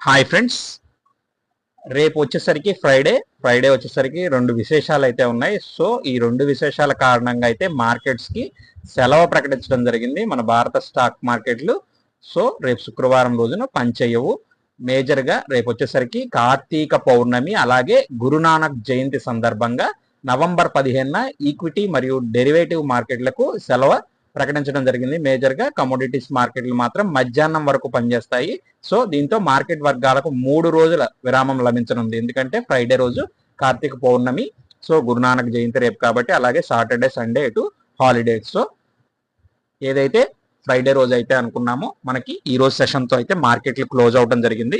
Hi friends రేపు వచ్చేసరికి Friday Friday వచ్చేసరికి రెండు విశేషాలు అయితే ఉన్నాయి. సో ఈ రెండు విశేషాల కారణంగా అయితే మార్కెట్స్కి సెలవు ప్రకటించడం జరిగింది. మన భారత స్టాక్ మార్కెట్లు సో రేపు శుక్రవారం రోజున పనిచేయవు. మేజర్గా రేపు వచ్చేసరికి కార్తీక పౌర్ణమి అలాగే గురునానక్ జయంతి సందర్భంగా నవంబర్ పదిహేనున ఈక్విటీ మరియు డెరివేటివ్ మార్కెట్లకు సెలవు ప్రకటించడం జరిగింది. మేజర్గా కమోడిటీస్ మార్కెట్లు మాత్రం మధ్యాహ్నం వరకు పనిచేస్తాయి. సో దీంతో మార్కెట్ వర్గాలకు మూడు రోజుల విరామం లభించనుంది. ఎందుకంటే ఫ్రైడే రోజు కార్తీక పౌర్ణమి. సో గురునానక్ జయంతి రేపు కాబట్టి అలాగే సాటర్డే సండే ఇటు హాలిడేస్ సో ఏదైతే ఫ్రైడే రోజు అయితే అనుకున్నామో మనకి ఈ రోజు సెషన్తో అయితే మార్కెట్లు క్లోజ్ అవడం జరిగింది.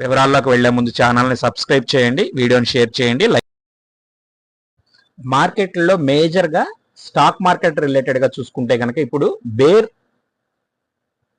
వివరాల్లోకి వెళ్ళే ముందు ఛానల్ని సబ్స్క్రైబ్ చేయండి. వీడియోని షేర్ చేయండి. లైక్ మార్కెట్లో మేజర్గా స్టాక్ మార్కెట్ రిలేటెడ్గా చూసుకుంటే కనుక ఇప్పుడు బేర్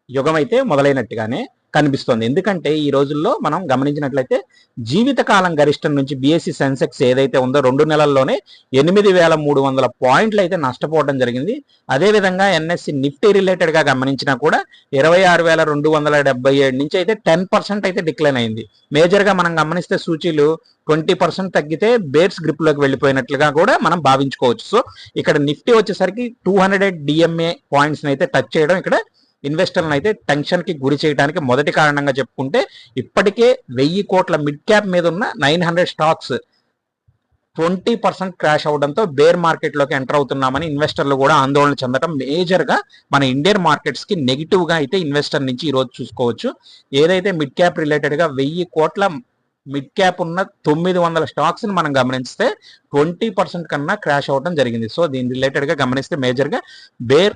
యుగం అయితే మొదలైనట్టుగానే కనిపిస్తోంది. ఎందుకంటే ఈ రోజుల్లో మనం గమనించినట్లయితే జీవితకాలం గరిష్టం నుంచి బీఎస్సీ సెన్సెక్స్ ఏదైతే ఉందో రెండు నెలల్లోనే ఎనిమిది వేల మూడు వందల పాయింట్లు అయితే నష్టపోవడం జరిగింది. అదే విధంగా ఎన్ఎస్సి నిఫ్టీ రిలేటెడ్గా గమనించినా కూడా ఇరవై ఆరు వేల రెండు వందల డెబ్బై ఏడు నుంచి అయితే టెన్ పర్సెంట్ అయితే డిక్లైన్ అయింది. మేజర్గా మనం గమనిస్తే సూచీలు ట్వంటీ పర్సెంట్ తగ్గితే బేర్స్ గ్రిప్లోకి వెళ్ళిపోయినట్లుగా కూడా మనం భావించుకోవచ్చు. సో ఇక్కడ నిఫ్టీ వచ్చేసరికి టూ హండ్రెడ్ డిఎంఏ పాయింట్స్ని అయితే టచ్ చేయడం ఇక్కడ ఇన్వెస్టర్లను అయితే టెన్షన్కి గురి చేయడానికి మొదటి కారణంగా చెప్పుకుంటే ఇప్పటికే వెయ్యి కోట్ల మిడ్ క్యాప్ మీద ఉన్న nine hundred stocks twenty percent crash అవడంతో బేర్ మార్కెట్లోకి ఎంటర్ అవుతున్నామని ఇన్వెస్టర్లు కూడా ఆందోళన చెందడం మేజర్గా మన ఇండియన్ మార్కెట్స్కి నెగిటివ్గా అయితే ఇన్వెస్టర్ నుంచి ఈరోజు చూసుకోవచ్చు. ఏదైతే మిడ్ క్యాప్ రిలేటెడ్గా వెయ్యి కోట్ల మిడ్ క్యాప్ ఉన్న తొమ్మిది వందల స్టాక్స్ని మనం గమనిస్తే ట్వంటీ పర్సెంట్ కన్నా క్రాష్ అవడం జరిగింది. సో దీని రిలేటెడ్గా గమనిస్తే మేజర్గా బేర్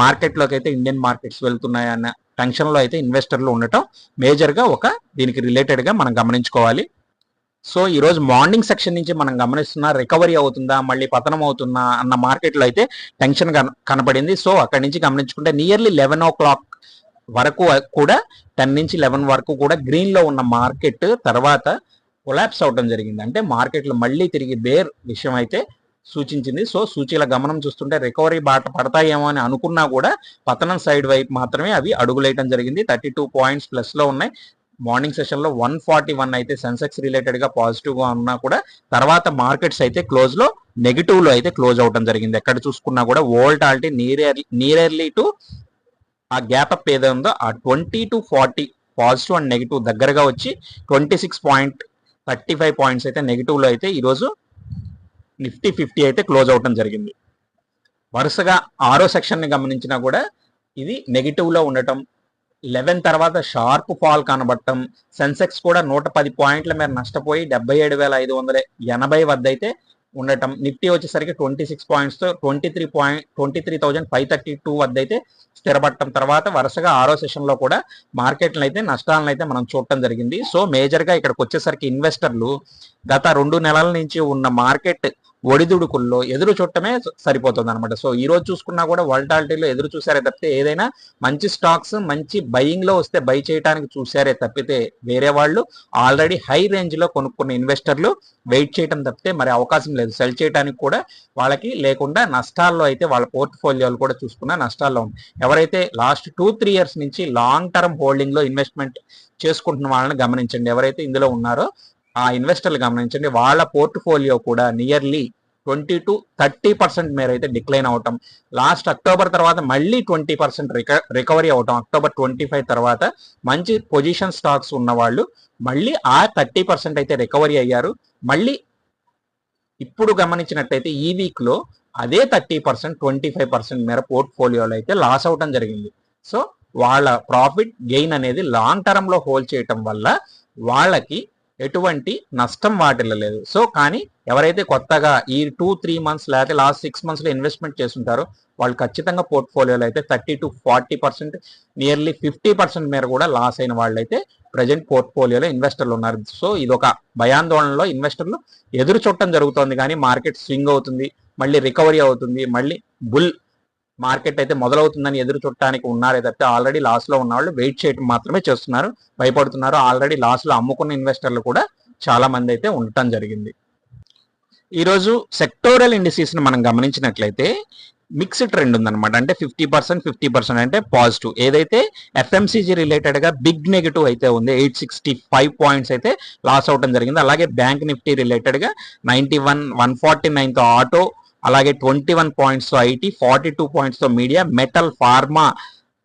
మార్కెట్లోకి అయితే ఇండియన్ మార్కెట్స్ వెళ్తున్నాయన్న టెన్షన్లో అయితే ఇన్వెస్టర్లు ఉండటం మేజర్గా ఒక దీనికి రిలేటెడ్గా మనం గమనించుకోవాలి. సో ఈ రోజు మార్నింగ్ సెక్షన్ నుంచి మనం గమనిస్తున్న రికవరీ అవుతుందా మళ్ళీ పతనం అవుతుందా అన్న మార్కెట్లో అయితే టెన్షన్ కనపడింది. సో అక్కడి నుంచి గమనించుకుంటే నియర్లీ లెవెన్ ఓ క్లాక్ వరకు కూడా టెన్ నుంచి లెవెన్ వరకు కూడా గ్రీన్లో ఉన్న మార్కెట్ తర్వాత కొలాప్స్ అవడం జరిగింది. అంటే మార్కెట్లు మళ్ళీ తిరిగి బేర్ విషయం అయితే సూచించింది. సో సూచీల గమనం చూస్తుంటే రికవరీ బాట పడతాయేమో అని అనుకున్నా కూడా పతనం సైడ్ వైపు మాత్రమే అవి అడుగులేయటం జరిగింది. థర్టీ టూ పాయింట్స్ ప్లస్లో ఉన్నాయి. మార్నింగ్ సెషన్లో వన్ ఫార్టీ వన్ అయితే సెన్సెక్స్ రిలేటెడ్గా పాజిటివ్గా ఉన్నా కూడా తర్వాత మార్కెట్స్ అయితే క్లోజ్లో నెగిటివ్లో అయితే క్లోజ్ అవడం జరిగింది. ఎక్కడ చూసుకున్నా కూడా వోల్టాలిటీ నియర్ నియర్లీ టు ఆ గ్యాప్ అప్ ఏదో ఉందో ఆ twenty to forty positive and negative దగ్గరగా వచ్చి twenty six point thirty five points అయితే నెగిటివ్లో అయితే ఈరోజు నిఫ్టీ ఫిఫ్టీ అయితే క్లోజ్ అవటం జరిగింది. వరుసగా ఆరో సెక్షన్ని గమనించినా కూడా ఇది నెగిటివ్లో ఉండటం లెవెన్ తర్వాత షార్ప్ ఫాల్ కనబడటం సెన్సెక్స్ కూడా నూట పది పాయింట్ల మేర నష్టపోయి డెబ్బై ఏడు వేల ఐదు వందల ఎనభై వద్ద అయితే ఉండటం నిఫ్టీ వచ్చేసరికి twenty six పాయింట్స్తో twenty three point twenty three thousand five thirty two వద్ద అయితే స్థిరపడటం. తర్వాత వరుసగా ఆరో సెషన్లో కూడా మార్కెట్లు అయితే నష్టాలను అయితే మనం చూడటం జరిగింది. సో మేజర్గా ఇక్కడికి వచ్చేసరికి ఇన్వెస్టర్లు గత రెండు నెలల నుంచి ఉన్న మార్కెట్ ఒడిదుడుకుల్లో ఎదురు చూడటమే సరిపోతుంది అనమాట సో ఈ రోజు చూసుకున్నా కూడా వల్టాలిటీలో ఎదురు చూసారే తప్పితే ఏదైనా మంచి స్టాక్స్ మంచి బయింగ్లో వస్తే బై చేయడానికి చూసారే తప్పితే వేరే వాళ్ళు ఆల్రెడీ హై రేంజ్లో కొనుక్కున్న ఇన్వెస్టర్లు వెయిట్ చేయడం తప్పితే మరి అవకాశం లేదు. సెల్ చేయడానికి కూడా వాళ్ళకి లేకుండా నష్టాల్లో అయితే వాళ్ళ పోర్ట్ఫోలియోలు కూడా చూసుకున్న నష్టాల్లో ఉంది ఎవరైతే లాస్ట్ టూ త్రీ ఇయర్స్ నుంచి లాంగ్ టర్మ్ హోల్డింగ్లో ఇన్వెస్ట్మెంట్ చేసుకుంటున్న వాళ్ళని గమనించండి. ఎవరైతే ఇందులో ఉన్నారో ఆ ఇన్వెస్టర్లు గమనించండి వాళ్ళ పోర్ట్ఫోలియో కూడా nearly twenty to thirty percent మేర అయితే డిక్లైన్ అవటం. లాస్ట్ అక్టోబర్ తర్వాత మళ్ళీ ట్వంటీ పర్సెంట్ రికవరీ అవటం. అక్టోబర్ ట్వంటీ ఫైవ్ తర్వాత మంచి పొజిషన్ స్టాక్స్ ఉన్న వాళ్ళు మళ్ళీ ఆ థర్టీ పర్సెంట్ అయితే రికవరీ అయ్యారు. మళ్ళీ ఇప్పుడు గమనించినట్టయితే ఈ వీక్లో అదే thirty percent twenty five percent మేర పోర్ట్ఫోలియోలో అయితే లాస్ అవటం జరిగింది. సో వాళ్ళ ప్రాఫిట్ గెయిన్ అనేది లాంగ్ టర్మ్లో హోల్డ్ చేయటం వల్ల వాళ్ళకి ఎటువంటి నష్టం వాటిల్లలేదు సో కానీ ఎవరైతే కొత్తగా ఈ టూ త్రీ మంత్స్ లేకపోతే లాస్ట్ సిక్స్ మంత్స్లో ఇన్వెస్ట్మెంట్ చేస్తుంటారో వాళ్ళు ఖచ్చితంగా పోర్ట్ఫోలియోలో అయితే thirty to forty percent nearly fifty percent మేర కూడా లాస్ అయిన వాళ్ళైతే ప్రజెంట్ పోర్ట్ఫోలియోలో ఇన్వెస్టర్లు ఉన్నారు. సో ఇది ఒక భయాందోళనలో ఇన్వెస్టర్లు ఎదురు చూడటం జరుగుతోంది కానీ మార్కెట్ స్వింగ్ అవుతుంది మళ్ళీ రికవరీ అవుతుంది మళ్ళీ బుల్ మార్కెట్ అయితే మొదలవుతుందని ఎదురు చూడటానికి ఉన్నారే తప్పితే ఆల్రెడీ లాస్లో ఉన్న వాళ్ళు వెయిట్ చేయడం మాత్రమే చేస్తున్నారు. భయపడుతున్నారు. ఆల్రెడీ లాస్లో అమ్ముకున్న ఇన్వెస్టర్లు కూడా చాలా మంది అయితే ఉండటం జరిగింది. ఈరోజు సెక్టోరల్ ఇండిసీస్ని మనం గమనించినట్లయితే మిక్స్డ్ ట్రెండ్ ఉందన్నమాట. అంటే ఫిఫ్టీ పర్సెంట్ ఫిఫ్టీ పర్సెంట్ అంటే పాజిటివ్ ఏదైతే ఎఫ్ఎంసీజీ రిలేటెడ్గా బిగ్ నెగిటివ్ అయితే ఉంది ఎయిట్ సిక్స్టీ ఫైవ్ పాయింట్స్ అయితే లాస్ అవడం జరిగింది. అలాగే బ్యాంక్ నిఫ్టీ రిలేటెడ్గా ninety ninety one one forty నైన్తో auto అలాగే ట్వంటీ వన్ పాయింట్స్తో IT forty two పాయింట్స్తో media metal pharma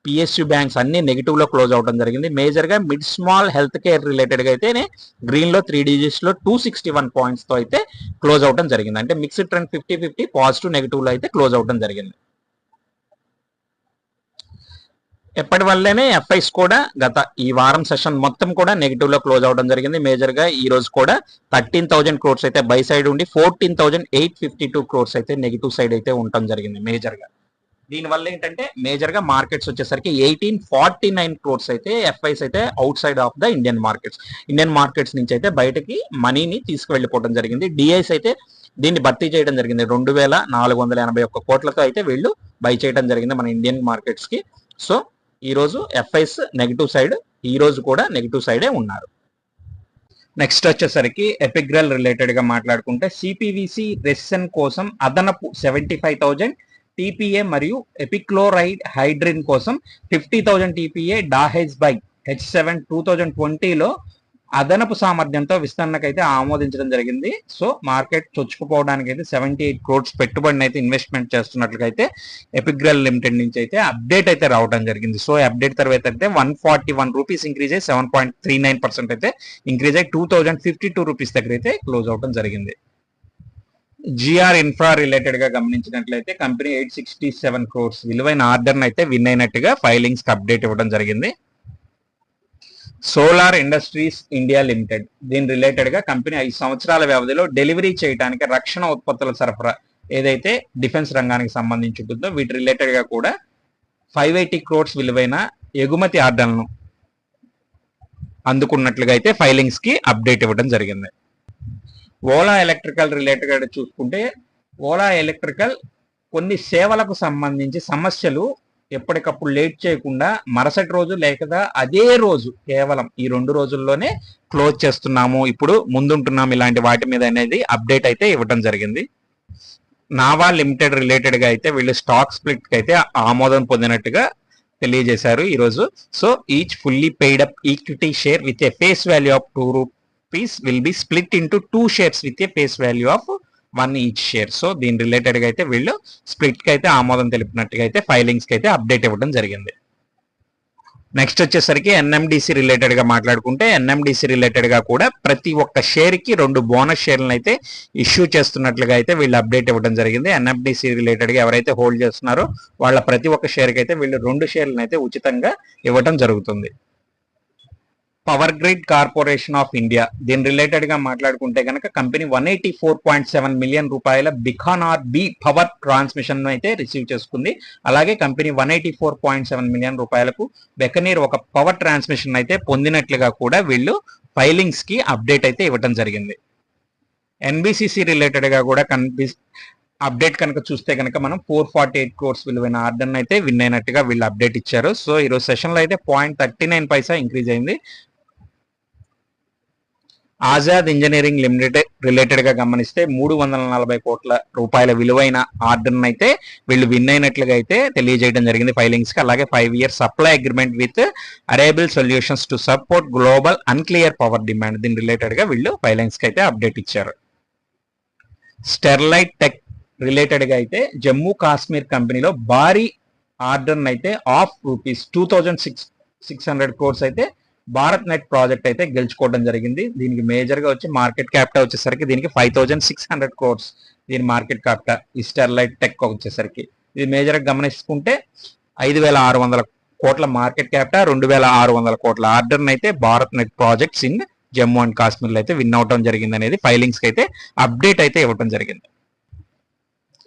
PSU banks అన్ని నెగిటివ్లో క్లోజ్ అవడం జరిగింది. మేజర్గా మిడ్ స్మాల్ హెల్త్ కేర్ రిలేటెడ్గా అయితే గ్రీన్లో త్రీ డిజిట్స్లో టూ సిక్స్టీ వన్ పాయింట్స్తో అయితే క్లోజ్ అవడం జరిగింది. అంటే mixed trend fifty fifty positive నెగిటివ్లో అయితే క్లోజ్ అవడం జరిగింది. ఎప్పటి వల్లనే ఎఫ్ఐస్ కూడా గత ఈ వారం సెషన్ మొత్తం కూడా నెగిటివ్లో క్లోజ్ అవడం జరిగింది. మేజర్గా ఈ రోజు కూడా థర్టీన్ థౌసండ్ క్రోర్స్ అయితే బై సైడ్ ఉండి fourteen thousand eight fifty two crores అయితే నెగిటివ్ సైడ్ అయితే ఉండటం జరిగింది మేజర్గా దీని వల్ల ఏంటంటే మేజర్గా మార్కెట్స్ వచ్చేసరికి ఎయిటీన్ ఫార్టీ నైన్ క్రోర్స్ అయితే ఎఫ్ఐస్ అయితే outside of the Indian markets Indian markets నుంచి అయితే బయటకి మనీని తీసుకువెళ్ళిపోవడం జరిగింది. డిఐస్ అయితే దీన్ని భర్తీ చేయడం జరిగింది. రెండు వేల నాలుగు వందల ఎనభై ఒక్క కోట్లతో అయితే వీళ్ళు బై చేయడం జరిగింది మన ఇండియన్ మార్కెట్స్కి. సో ఈరోజు ఎఫ్ఐస్ నెగిటివ్ సైడ్ ఈరోజు కూడా నెగిటివ్ సైడే ఉన్నారు. నెక్స్ట్ వచ్చేసరికి ఎపిగ్రల్ రిలేటెడ్గా మాట్లాడుకుంటే సిపివిసి రెసిసన్ కోసం అదనపు సెవెంటీ ఫైవ్ థౌజండ్ టీపీఏ మరియు ఎపిక్లోరైడ్ హైడ్రిన్ కోసం fifty thousand TPA Dahej by H seven two thousand ట్వంటీలో అదనపు సామర్థ్యంతో విస్తరణకైతే ఆమోదించడం జరిగింది. సో మార్కెట్ చొచ్చుకుపోవడానికి అయితే సెవెంటీ ఎయిట్ క్రోడ్స్ పెట్టుబడిని అయితే ఇన్వెస్ట్మెంట్ చేస్తున్నట్లుగా ఎపిగ్రల్ లిమిటెడ్ నుంచి అయితే అప్డేట్ అయితే రావడం జరిగింది. సో అప్డేట్ తర్వాత అయితే one forty one rupees increase అయ్యి seven point three nine percent అయితే ఇంక్రీజ్ అయ్యి two thousand fifty two rupees దగ్గర అయితే క్లోజ్ అవడం జరిగింది. జిఆర్ ఇన్ఫ్రా రిలేటెడ్గా గమనించినట్లయితే company eight sixty seven crores విలువైన ఆర్డర్ అయితే విన్ అయినట్టుగా ఫైలింగ్స్ అప్డేట్ ఇవ్వడం జరిగింది. Solar Industries India Limited. దీని రిలేటెడ్గా కంపెనీ ఐదు సంవత్సరాల వ్యవధిలో డెలివరీ చేయడానికి రక్షణ ఉత్పత్తుల సరఫరా ఏదైతే డిఫెన్స్ రంగానికి సంబంధించి ఉంటుందో వీటి రిలేటెడ్గా కూడా ఫైవ్ ఎయిటీ క్రోడ్స్ విలువైన ఎగుమతి ఆర్డర్లను అందుకున్నట్లుగా అయితే ఫైలింగ్స్కి అప్డేట్ ఇవ్వడం జరిగింది. ఓలా ఎలక్ట్రికల్ రిలేటెడ్ చూసుకుంటే ఓలా ఎలక్ట్రికల్ కొన్ని సేవలకు సంబంధించి సమస్యలు ఎప్పటికప్పుడు లేట్ చేయకుండా మరుసటి రోజు లేకదా అదే రోజు కేవలం ఈ రెండు రోజుల్లోనే క్లోజ్ చేస్తున్నాము. ఇప్పుడు ముందుంటున్నాము ఇలాంటి వాటి మీద అనేది అప్డేట్ అయితే ఇవ్వడం జరిగింది. నావా లిమిటెడ్ రిలేటెడ్గా అయితే వీళ్ళు స్టాక్ స్ప్లిట్ అయితే ఆమోదం పొందినట్టుగా తెలియజేశారు ఈరోజు. So each fully paid up equity share with a face value of two rupees will be split into two shares with a face value of one each share so దీని రిలేటెడ్గా అయితే వీళ్ళు స్ప్లిట్కి అయితే ఆమోదం తెలిపినట్టుగా అయితే ఫైలింగ్స్కి అయితే అప్డేట్ ఇవ్వడం జరిగింది. నెక్స్ట్ వచ్చేసరికి ఎన్ఎండిసి రిలేటెడ్గా మాట్లాడుకుంటే ఎన్ఎండిసి రిలేటెడ్గా కూడా ప్రతి ఒక్క షేర్కి రెండు బోనస్ షేర్లను అయితే ఇష్యూ చేస్తున్నట్లుగా అయితే వీళ్ళు అప్డేట్ ఇవ్వడం జరిగింది. ఎన్ఎండిసి రిలేటెడ్గా ఎవరైతే హోల్డ్ చేస్తున్నారో వాళ్ళ ప్రతి ఒక్క షేర్కి అయితే వీళ్ళు రెండు షేర్లను అయితే ఉచితంగా ఇవ్వడం జరుగుతుంది. Power Grid Corporation of India దీని రిలేటెడ్గా మాట్లాడుకుంటే కనుక company one eighty four point seven million రూపాయల బిఖానార్ బి పవర్ ట్రాన్స్మిషన్ అయితే రిసీవ్ చేసుకుంది. అలాగే company one eighty four point seven million రూపాయలకు బెకనీర్ ఒక పవర్ ట్రాన్స్మిషన్ అయితే పొందినట్లుగా కూడా వీళ్ళు ఫైలింగ్స్కి అప్డేట్ అయితే ఇవ్వడం జరిగింది. ఎన్బిసిసి రిలేటెడ్గా కూడా కనిపి అప్డేట్ కనుక చూస్తే కనుక మనం ఫోర్ ఫార్టీ ఎయిట్ కోర్స్ విలువైన ఆర్డర్ అయితే విన్ అయినట్టుగా వీళ్ళు అప్డేట్ ఇచ్చారు. సో ఈ రోజు అయితే point thirty nine paisa increase అయింది. ఆజాద్ ఇంజనీరింగ్ లిమిటెడ్ రిలేటెడ్గా గమనిస్తే మూడు వందల నలభై కోట్ల రూపాయల విలువైన ఆర్డర్ అయితే వీళ్ళు విన్ అయినట్లుగా అయితే తెలియజేయడం జరిగింది ఫైలింగ్స్కి. అలాగే five year supply agreement with Arabelle Solutions to support global nuclear power demand దీని రిలేటెడ్గా వీళ్ళు ఫైలింగ్స్కి అయితే అప్డేట్ ఇచ్చారు. స్టెర్లైట్ టెక్ రిలేటెడ్గా అయితే జమ్మూ కాశ్మీర్ కంపెనీలో భారీ ఆర్డర్ అయితే of rupees two thousand six six hundred crores అయితే భారత్ నెట్ ప్రాజెక్ట్ అయితే గెలుచుకోవడం జరిగింది. దీనికి మేజర్గా వచ్చి మార్కెట్ క్యాపిటల్ వచ్చేసరికి దీనికి five thousand six hundred crores దీని మార్కెట్ క్యాపిటల్ ఈ స్టెర్లైట్ టెక్ వచ్చేసరికి. ఇది మేజర్గా గమనించుకుంటే ఐదు వేల ఆరు వందల కోట్ల మార్కెట్ క్యాపిటల్ రెండు వేల ఆరు వందల కోట్ల ఆర్డర్ అయితే Bharat net projects in Jammu and కాశ్మీర్లో అయితే విన్ అవటం జరిగింది అనేది ఫైలింగ్స్కి అయితే అప్డేట్ అయితే ఇవ్వటం జరిగింది.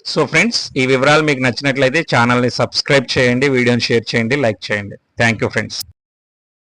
సో ఫ్రెండ్స్ ఈ వివరాలు మీకు నచ్చినట్లయితే ఛానల్ని సబ్స్క్రైబ్ చేయండి వీడియోని షేర్ చేయండి లైక్ చేయండి. Thank you friends